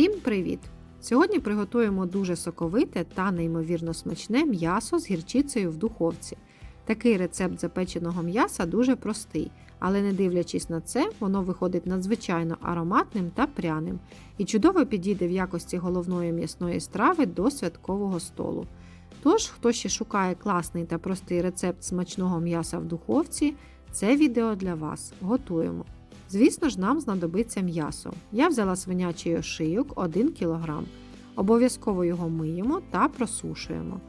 Всім привіт! Сьогодні приготуємо дуже соковите та неймовірно смачне м'ясо з гірчицею в духовці. Такий рецепт запеченого м'яса дуже простий, але не дивлячись на це, воно виходить надзвичайно ароматним та пряним і чудово підійде в якості головної м'ясної страви до святкового столу. Тож, хто ще шукає класний та простий рецепт смачного м'яса в духовці, це відео для вас. Готуємо! Звісно ж, нам знадобиться м'ясо. Я взяла свинячий ошийок 1 кг. Обов'язково його миємо та просушуємо.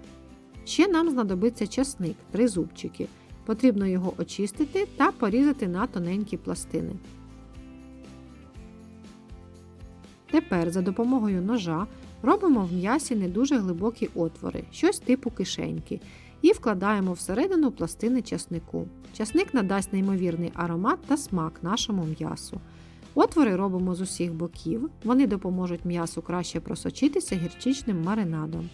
Ще нам знадобиться часник 3 зубчики. Потрібно його очистити та порізати на тоненькі пластини. Тепер за допомогою ножа робимо в м'ясі не дуже глибокі отвори, щось типу кишеньки, і вкладаємо всередину пластини часнику. Часник надасть неймовірний аромат та смак нашому м'ясу. Отвори робимо з усіх боків, вони допоможуть м'ясу краще просочитися гірчичним маринадом.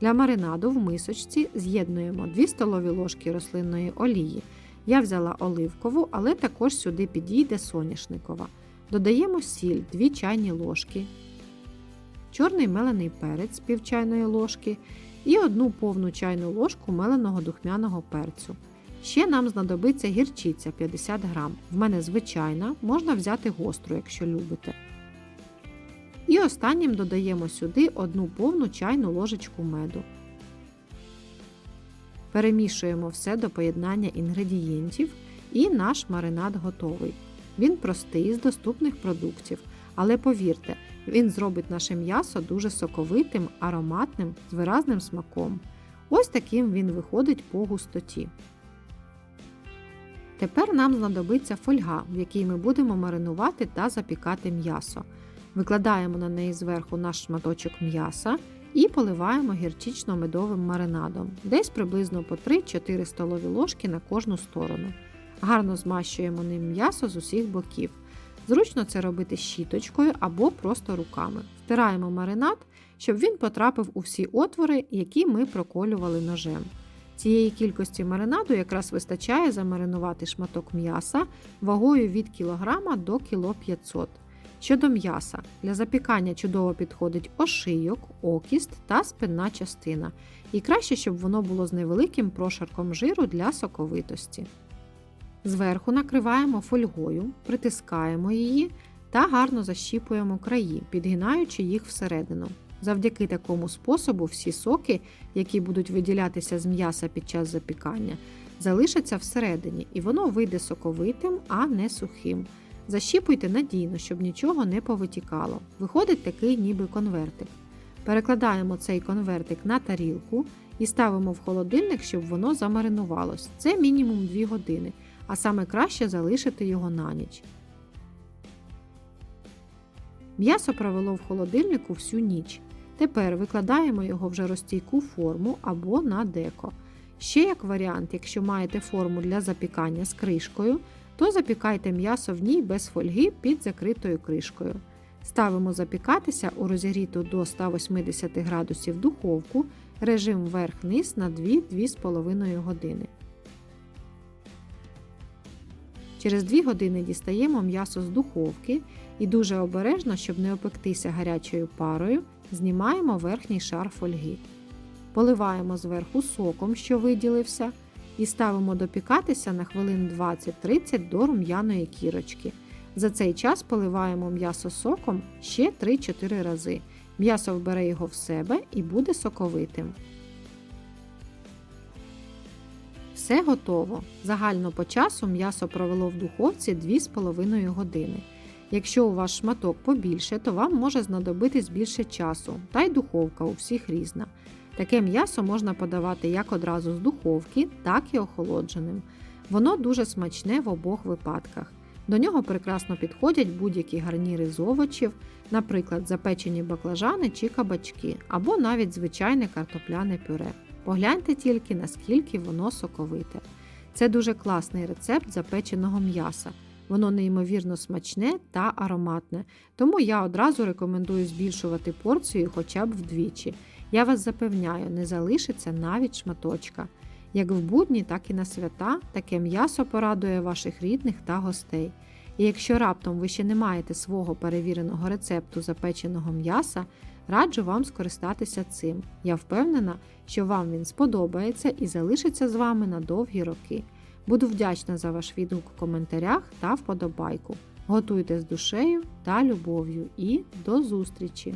Для маринаду в мисочці з'єднуємо 2 столові ложки рослинної олії. Я взяла оливкову, але також сюди підійде соняшникова. Додаємо сіль 2 чайні ложки, чорний мелений перець пів чайної ложки і одну повну чайну ложку меленого духмяного перцю. Ще нам знадобиться гірчиця 50 г. В мене звичайна, можна взяти гостру, якщо любите. І останнім додаємо сюди одну повну чайну ложечку меду. Перемішуємо все до поєднання інгредієнтів і наш маринад готовий. Він простий з доступних продуктів, але повірте, він зробить наше м'ясо дуже соковитим, ароматним, з виразним смаком. Ось таким він виходить по густоті. Тепер нам знадобиться фольга, в якій ми будемо маринувати та запікати м'ясо. Викладаємо на неї зверху наш шматочок м'яса і поливаємо гірчично-медовим маринадом, десь приблизно по 3-4 столові ложки на кожну сторону. Гарно змащуємо ним м'ясо з усіх боків. Зручно це робити щіточкою або просто руками. Втираємо маринад, щоб він потрапив у всі отвори, які ми проколювали ножем. Цієї кількості маринаду якраз вистачає замаринувати шматок м'яса вагою від кілограма до кіло 500 Щодо м'яса, для запікання чудово підходить ошийок, окіст та спинна частина. І краще, щоб воно було з невеликим прошарком жиру для соковитості. Зверху накриваємо фольгою, притискаємо її та гарно защіпуємо краї, підгинаючи їх всередину. Завдяки такому способу всі соки, які будуть виділятися з м'яса під час запікання, залишаться всередині, і воно вийде соковитим, а не сухим. Защіпуйте надійно, щоб нічого не повитікало. Виходить такий ніби конвертик. Перекладаємо цей конвертик на тарілку і ставимо в холодильник, щоб воно замаринувалось. Це мінімум 2 години, а саме краще залишити його на ніч. М'ясо провело в холодильнику всю ніч. Тепер викладаємо його в жаростійку форму або на деко. Ще як варіант, якщо маєте форму для запікання з кришкою, то запікайте м'ясо в ній без фольги під закритою кришкою. Ставимо запікатися у розігріту до 180 градусів духовку режим вверх-низ на 2-2,5 години. Через 2 години дістаємо м'ясо з духовки і дуже обережно, щоб не опектися гарячою парою, знімаємо верхній шар фольги. Поливаємо зверху соком, що виділився, і ставимо допікатися на хвилин 20-30 до рум'яної кірочки. За цей час поливаємо м'ясо соком ще 3-4 рази. М'ясо вбере його в себе і буде соковитим. Все готово. Загально по часу м'ясо провело в духовці 2,5 години. Якщо у вас шматок побільше, то вам може знадобитись більше часу, та й духовка у всіх різна. Таке м'ясо можна подавати як одразу з духовки, так і охолодженим. Воно дуже смачне в обох випадках. До нього прекрасно підходять будь-які гарніри з овочів, наприклад, запечені баклажани чи кабачки, або навіть звичайне картопляне пюре. Погляньте тільки, наскільки воно соковите. Це дуже класний рецепт запеченого м'яса. Воно неймовірно смачне та ароматне, тому я одразу рекомендую збільшувати порцію хоча б вдвічі. Я вас запевняю, не залишиться навіть шматочка. Як в будні, так і на свята таке м'ясо порадує ваших рідних та гостей. І якщо раптом ви ще не маєте свого перевіреного рецепту запеченого м'яса, раджу вам скористатися цим. Я впевнена, що вам він сподобається і залишиться з вами на довгі роки. Буду вдячна за ваш відгук у коментарях та вподобайку. Готуйте з душею та любов'ю і до зустрічі!